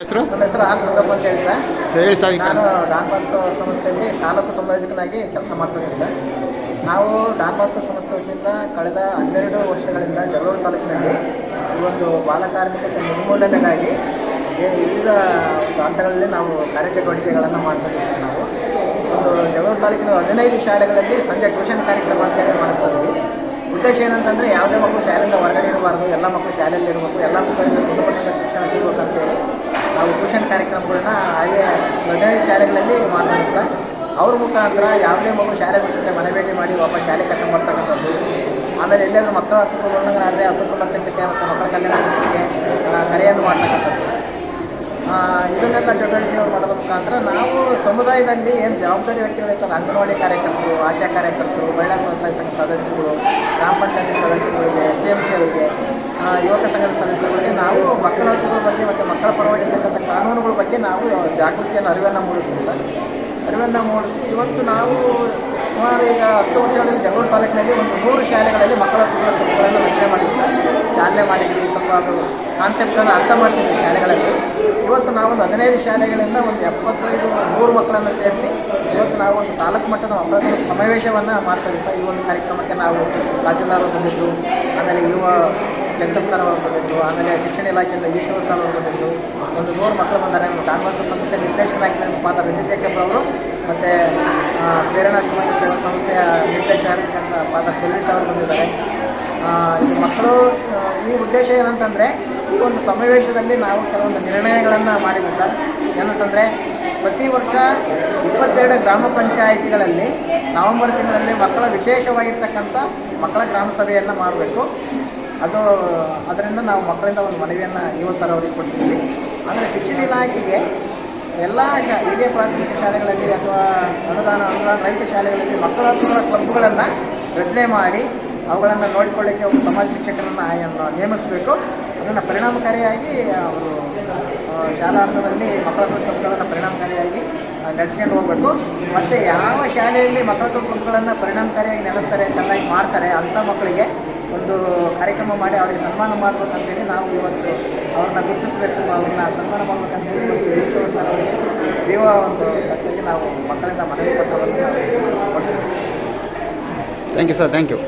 ಹೆಸರು? ನಮ್ಮ ಹೆಸರು ಆರ್ ದುರ್ಗಪ್ಪ ಅಂತ ಹೇಳಿ ಸರ್. ಹೇಳಿ ಸರ್ ಈಗ ನಾನು ಡಾನ್ ಬಾಸ್ಕೋ ಸಂಸ್ಥೆಯಲ್ಲಿ ತಾಲೂಕು ಸಂಯೋಜಕನಾಗಿ ಕೆಲಸ ಮಾಡ್ತಿದ್ದೀನಿ ಸರ್. ನಾವು ಡಾನ್ ಬಾಸ್ಕೋ ಸಂಸ್ಥೆ ವತಿಯಿಂದ ಕಳೆದ ಹನ್ನೆರಡು ವರ್ಷಗಳಿಂದ ಜಗಳೂರು ತಾಲೂಕಿನಲ್ಲಿ ಈ ಒಂದು ಬಾಲಕಾರ್ಮಿಕತೆ ನಿರ್ಮೂಲನೆಗಾಗಿ ವಿವಿಧ ಪ್ರಾಂತಗಳಲ್ಲಿ ಹಂತಗಳಲ್ಲಿ ನಾವು ಕಾರ್ಯಚಟುವಟಿಕೆಗಳನ್ನು ಮಾಡ್ತಿದ್ದೀವಿ ಸರ್ ನಾವು. ಒಂದು ಜಗಳೂರು ತಾಲೂಕಿನ ಹದಿನೈದು ಶಾಲೆಗಳಲ್ಲಿ ಸಂಜೆ ಟ್ಯೂಷನ್ ಕಾರ್ಯಕ್ರಮ ಅಂತ ಹೇಳಿ ಮಾಡಿಸ್ತಾ ಇದ್ದೀವಿ. ಉದ್ದೇಶ ಏನಂತಂದರೆ ಯಾವುದೇ ಮಕ್ಕಳು ಶಾಲೆಯಿಂದ ಹೊರಗಡೆ ಇರಬಾರ್ದು ಎಲ್ಲ ಮಕ್ಕಳು ಶಾಲೆಯಲ್ಲಿ ಇರಬೇಕು ಎಲ್ಲ ಮಕ್ಕಳಿಂದ ಗುಣಮಟ್ಟದ ಶಿಕ್ಷಣ ಸಿಗಬೇಕು ಅಂತೇಳಿ ನಾವು ಟ್ಯೂಷನ್ ಕಾರ್ಯಕ್ರಮಗಳನ್ನ ಹಾಗೆ ಸರ್ಕಾರಿ ಶಾಲೆಗಳಲ್ಲಿ ಮಾಡ್ತಾರೆ ಅವ್ರ ಮುಖಾಂತರ ಯಾವುದೇ ಮಗು ಶಾಲೆ ಬಿಟ್ಟಿದ್ರೆ ಮನೆ ಭೇಟಿ ಮಾಡಿ ವಾಪಸ್ ಶಾಲೆ ಕರ್ಕೊಂಡು ಬರ್ತಕ್ಕಂಥದ್ದು ಆಮೇಲೆ ಎಲ್ಲಾದರೂ ಮಕ್ಕಳ ಉಲ್ಲಂಘನೆ ಆದರೆ ಹತ್ತು ಮತ್ತಕ್ಕೆ ಮತ್ತು ಮಕ್ಕಳ ಕಲ್ಯಾಣ ಸಂಸ್ಥೆಗೆ ಕರೆಯನ್ನು ಮಾಡ್ತಕ್ಕಂಥದ್ದು. ಇದನ್ನೆಲ್ಲ ಚಟುವಟಿಕೆಗಳು ಮಾಡೋದ್ರ ಮುಖಾಂತರ ನಾವು ಸಮುದಾಯದಲ್ಲಿ ಏನು ಜವಾಬ್ದಾರಿ ವ್ಯಕ್ತಿಗಳಿರ್ತಾರೆ ಅಂಗನವಾಡಿ ಕಾರ್ಯಕರ್ತರು ಆಶಾ ಕಾರ್ಯಕರ್ತರು ಮಹಿಳಾ ಸ್ವಸಹಾಯ ಸಂಘ ಸದಸ್ಯರುಗಳು ಗ್ರಾಮ ಪಂಚಾಯತಿ ಸದಸ್ಯರುಗಳಿಗೆ ಎಸ್ ಡಿ ಎಂ ಸಿ ಅವರಿಗೆ ಆ, ಯುವಕ ಸಂಘದ ಸದಸ್ಯರುಗಳಿಗೆ ನಾವು ಮಕ್ಕಳ ಹಕ್ಕುಗಳ ಬಗ್ಗೆ ಮತ್ತು ಮಕ್ಕಳ ಪರವಾಗಿರ್ತಕ್ಕಂಥ ಕಾನೂನುಗಳ ಬಗ್ಗೆ ನಾವು ಜಾಗೃತಿಯನ್ನು, ಅರಿವನ್ನು ಮೂಡಿಸ್ತೀವಿ ಸರ್. ಅರಿವನ್ನು ಮೂಡಿಸಿ ಇವತ್ತು ನಾವು ಸುಮಾರು ಈಗ ಹತ್ತು ವರ್ಷಗಳಲ್ಲಿ ಜಗಳೂರು ತಾಲೂಕಿನಲ್ಲಿ ಒಂದು ನೂರು ಶಾಲೆಗಳಲ್ಲಿ ಮಕ್ಕಳ ಗುಂಪುಗಳನ್ನು ರಚನೆ ಮಾಡಿದ್ದೀವಿ ಚಾಲನೆ ಮಾಡಿದ್ವಿ, ಸ್ವಲ್ಪ ಅದು ಕಾನ್ಸೆಪ್ಟನ್ನು ಅರ್ಥ ಮಾಡಿಸಿದ್ವಿ ಶಾಲೆಗಳಲ್ಲಿ. ಇವತ್ತು ನಾವು ಒಂದು ಹದಿನೈದು ಶಾಲೆಗಳಿಂದ ಒಂದು ಎಪ್ಪತ್ತೈದು ನೂರು ಮಕ್ಕಳನ್ನು ಸೇರಿಸಿ ಇವತ್ತು ನಾವು ಒಂದು ತಾಲೂಕು ಮಟ್ಟದ ಮಕ್ಕಳ ಸಮಾವೇಶವನ್ನು ಮಾಡ್ತೀವಿ ಸರ್. ಈ ಒಂದು ಕಾರ್ಯಕ್ರಮಕ್ಕೆ ನಾವು ತಹಸೀಲ್ದಾರ್ ಬಂದಿದ್ದು, ಆಮೇಲೆ ಯುವ ಸರ್ ಅವರು ಬಂದಿದ್ದು, ಆಮೇಲೆ ಶಿಕ್ಷಣ ಇಲಾಖೆಯಿಂದ ಈಶ್ವರ ಸರ್ ಅವರು ಬಂದಿದ್ದು, ಒಂದು ನೂರು ಮಕ್ಕಳು ಬಂದರೆ ಧಾರವಾಡ ಸಂಸ್ಥೆ ನಿರ್ದೇಶಕರಾಗಿ ನಮ್ಮ ಪಾತ್ರ ಜೇಕಬ್ ಅವರು, ಮತ್ತು ಪ್ರೇರಣಾ ಸಮಾಜ ಸೇವಾ ಸಂಸ್ಥೆಯ ನಿರ್ದೇಶಕ ಪಾತ್ರ ಸೆಲ್ವಿಟ್ ಅವರು ಬಂದಿದ್ದಾರೆ. ಈ ಮಕ್ಕಳು ಈ ಉದ್ದೇಶ ಏನಂತಂದರೆ, ಈ ಒಂದು ಸಮಾವೇಶದಲ್ಲಿ ನಾವು ಕೆಲವೊಂದು ನಿರ್ಣಯಗಳನ್ನು ಮಾಡಿದ್ವಿ ಸರ್. ಏನಂತಂದರೆ, ಪ್ರತಿ ವರ್ಷ ಇಪ್ಪತ್ತೆರಡು ಗ್ರಾಮ ಪಂಚಾಯಿತಿಗಳಲ್ಲಿ ನವೆಂಬರ್ ತಿಂಗಳಲ್ಲಿ ಮಕ್ಕಳ ವಿಶೇಷವಾಗಿರ್ತಕ್ಕಂಥ ಮಕ್ಕಳ ಗ್ರಾಮ ಸಭೆಯನ್ನು ಮಾಡಬೇಕು. ಅದು, ಅದರಿಂದ ನಾವು ಮಕ್ಕಳಿಂದ ಒಂದು ಮನವಿಯನ್ನು ಯುವ ಸರ್ ಅವರಿಗೆ ಕೊಡ್ತಿದ್ವಿ. ಅಂದರೆ ಶಿಕ್ಷಣ ಇಲಾಖೆಗೆ ಎಲ್ಲ ಹಿರಿಯ ಪ್ರಾಥಮಿಕ ಶಾಲೆಗಳಲ್ಲಿ ಅಥವಾ ಅನುದಾನ ಅನುದಾನ ರೈತ ಶಾಲೆಗಳಲ್ಲಿ ಮಕ್ಕಳ ಹಕ್ಕುಗಳ ಕ್ಲಬ್ಗಳನ್ನು ರಚನೆ ಮಾಡಿ ಅವುಗಳನ್ನು ನೋಡಿಕೊಳ್ಳಿಕ್ಕೆ ಒಂದು ಸಮಾಜ ಶಿಕ್ಷಕರನ್ನು ನೇಮಿಸಬೇಕು. ಅದನ್ನು ಪರಿಣಾಮಕಾರಿಯಾಗಿ ಅವರು ಶಾಲಾ ಹಂತದಲ್ಲಿ ಮಕ್ಕಳ ಕ್ಲಬ್ಗಳನ್ನು ಪರಿಣಾಮಕಾರಿಯಾಗಿ ನಡೆಸ್ಕೊಂಡು ಹೋಗಬೇಕು. ಮತ್ತು ಯಾವ ಶಾಲೆಯಲ್ಲಿ ಮಕ್ಕಳ ಕ್ಲಬ್ಗಳನ್ನು ಪರಿಣಾಮಕಾರಿಯಾಗಿ ನಡೆಸ್ತಾರೆ, ಚೆನ್ನಾಗಿ ಮಾಡ್ತಾರೆ ಅಂಥ ಮಕ್ಕಳಿಗೆ ಒಂದು ಕಾರ್ಯಕ್ರಮ ಮಾಡಿ ಅವರಿಗೆ ಸನ್ಮಾನ ಮಾಡಬೇಕಂತೇಳಿ ನಾವು ಇವತ್ತು ಅವ್ರನ್ನ ಗುರುತಿಸಬೇಕು, ಅವ್ರನ್ನ ಸನ್ಮಾನ ಮಾಡಬೇಕಂತೇಳಿ ಒಂದು ಸರ್ ದೇವ ಒಂದು ಕಚೇರಿಗೆ ನಾವು ಮಕ್ಕಳಿಂದ ಮನವಿ ಪತ್ರವನ್ನು ನಾವು thank you sir thank you